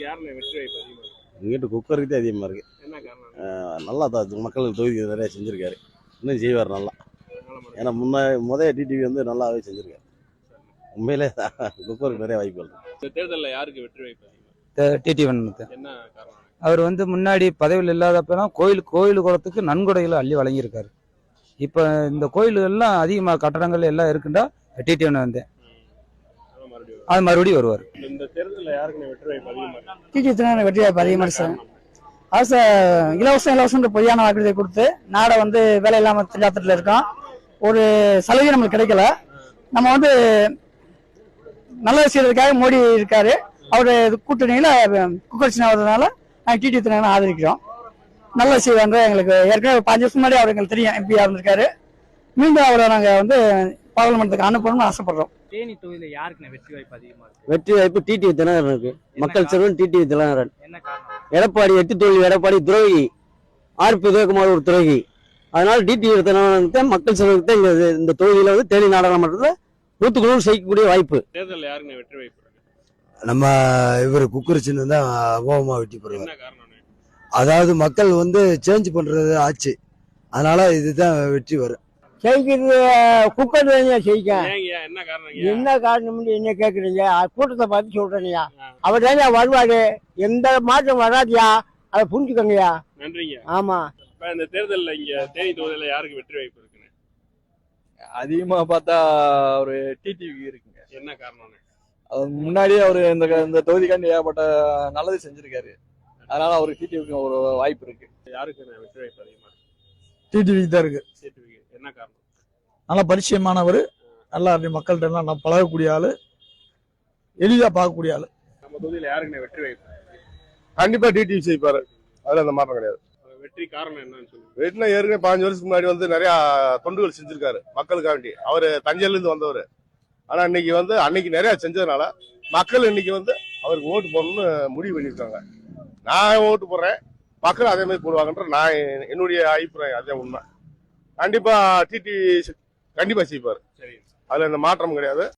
உங்களுக்கு யாருல வெற்றி வாய்ப்பு அதிகமா இருக்கு. எங்கிட்ட குக்கருக்கு தான் அதிகமாக இருக்கு. என்ன காரணம்? நல்லா தான் மக்களுக்கு தொகுதி நிறைய செஞ்சிருக்காரு. இன்னும் செய்வார் நல்லா. ஏன்னா முன்ன முதல் டிடிவி வந்து நல்லாவே செஞ்சிருக்காரு. உண்மையிலே குக்கருக்கு நிறைய வாய்ப்பு இருக்கு. இந்த தேர்தல்ல யாருக்கு வெற்றி வாய்ப்பு அதிகமா டிடி வண்ணத்து என்ன காரணம்? அவர் வந்து முன்னாடி பதவியில் இல்லாதப்பெல்லாம் கோயில் கோயில் குளத்துக்கு நன்கொடைகளை அள்ளி வழங்கியிருக்காரு. இப்போ இந்த கோயில்கள்லாம் அதிகமாக கட்டடங்கள் எல்லாம் இருக்குண்டா டிடி வண்ணன் வந்து ஆனா மறுபடியும் அது மறுபடியும் வருவார். இந்த தேர்தல்ல யாருக்கு வெற்றி வாய்ப்பு இருக்கு டிடி தினகரன் வெற்றி வாய்ப்பு அதிகமாக என்ன சார்? அரசு இலவசம் இலவசம் பொய்யான வாக்குறுதியை கொடுத்து நாடை வந்து வேலை இல்லாம திண்டாட்டத்தில் இருக்கோம். ஒரு சலுகை நம்மளுக்கு கிடைக்கல. நம்ம வந்து நல்லது செய்யறதுக்காக மோடி இருக்காரு. அவரு கூட்டணியில குக்கர் சின்ன வர்றதுனால நாங்கள் டிடி தினகரன் ஆதரிக்கிறோம். நல்லது செய்வாங்க எங்களுக்கு. ஏற்கனவே பாஞ்சு வருஷம் முன்னாடி அவர் எங்களுக்கு தெரியும் எம்பியா இருந்திருக்காரு. மீண்டும் அவரை நாங்கள் வந்து பாராளுமன்றத்துக்கு அனுப்பணும்னு ஆசைப்படுறோம். தேனி தொகுதியில யாருக்கு வெற்றி வாய்ப்பு அதிகமா இருக்கு? வெற்றி வாய்ப்பு டிடிவி தினகரன் இருக்கு. மக்கள் செல்வன் டிடிவி தினகரன் என்ன காரணம்? எடப்பாடி எட்டு தொழில் எடப்பாடி துரோகி. ஆர் பி உதயகுமார் ஒரு துரோகி. அதனால டிடிவி தினகரனுக்கு மக்கள் செல்வனுக்கு இந்த இந்த தொகுதியில வந்து தேனி நாடாளுமன்றத்தில் நூற்றுக்கு நூறு செய்யக்கூடிய வாய்ப்பு. தேர்தல்ல யாருக்கு வெற்றி வாய்ப்பு இருக்கு? நம்ம இவர் குக்கர் சின்னம் தான் அமோகமா வெட்டி போடுவார் என்ன காரணம்? அதாவது மக்கள் வந்து சேஞ்ச் பண்றது ஆச்சு. அதனால இதுதான் வெற்றி வரும். ஜெயிக்கிறது குக்கர் தானே ஏங்கய்யா என்ன காரணம் என்ன கேக்குறீங்க? கூட்டத்தை பார்த்து சொல்றேன்யா. அவர் தானே வருவாரு. எந்த மாற்றம் வராதியா? அதை புரிஞ்சுக்கோங்கய்யா. நன்றிங்க. ஆமா. இந்த தேர்தல்ல இங்க தேனி தொகுதியில யாருக்கு வெற்றி வாய்ப்பு இருக்குன்னு? அதிகமா பார்த்தா ஒரு டிடிவி இருக்குங்க. என்ன காரணம் அது முன்னாடியே அவரு இந்த இந்த தொகுதிக்காண்டி ஏகப்பட்ட நல்லது செஞ்சிருக்காரு. அதனால அவருக்கு டிடிவிக்கு ஒரு வாய்ப்பு இருக்கு. யாருக்கு வெற்றி வாய்ப்பு அதிகமா? இருக்கு டிடிவி தான் இருக்கு. என்ன காரணம்? நல்லா பரிச்சயமானவர் நல்லா மக்கள்கிட்ட எல்லாம் நல்லா பழகக்கூடிய ஆளு எளிதா பார்க்கக்கூடிய ஆளு. நம்ம தொகுதியில யாருக்கு வெற்றி வாய்ப்பு? கண்டிப்பா டிடிவி செய்ப்பாரு அதுல அந்த மாற்றம் கிடையாது. வெற்றி காரணம் என்னன்னு சொல்லுங்க. வெட்டினா ஏற்கனவே பாஞ்சு வருஷத்துக்கு முன்னாடி வந்து நிறைய தொண்டுகள் செஞ்சிருக்காரு மக்களுக்காண்டி. அவரு தஞ்சையில இருந்து வந்தவர். ஆனா இன்னைக்கு வந்து அன்னைக்கு நிறைய செஞ்சதுனால மக்கள் இன்னைக்கு வந்து அவருக்கு ஓட்டு போடணும்னு முடிவு பண்ணியிருக்காங்க. நான் ஓட்டு போடுறேன். மக்கள் அதே மாதிரி போடுவாங்கன்ற நான் என்னுடைய அபிப்பிராயம் அதே உண்மை. கண்டிப்பா டிடி கண்டிப்பா செய்வார். சரி. அதுல எந்த மாற்றம் கிடையாது.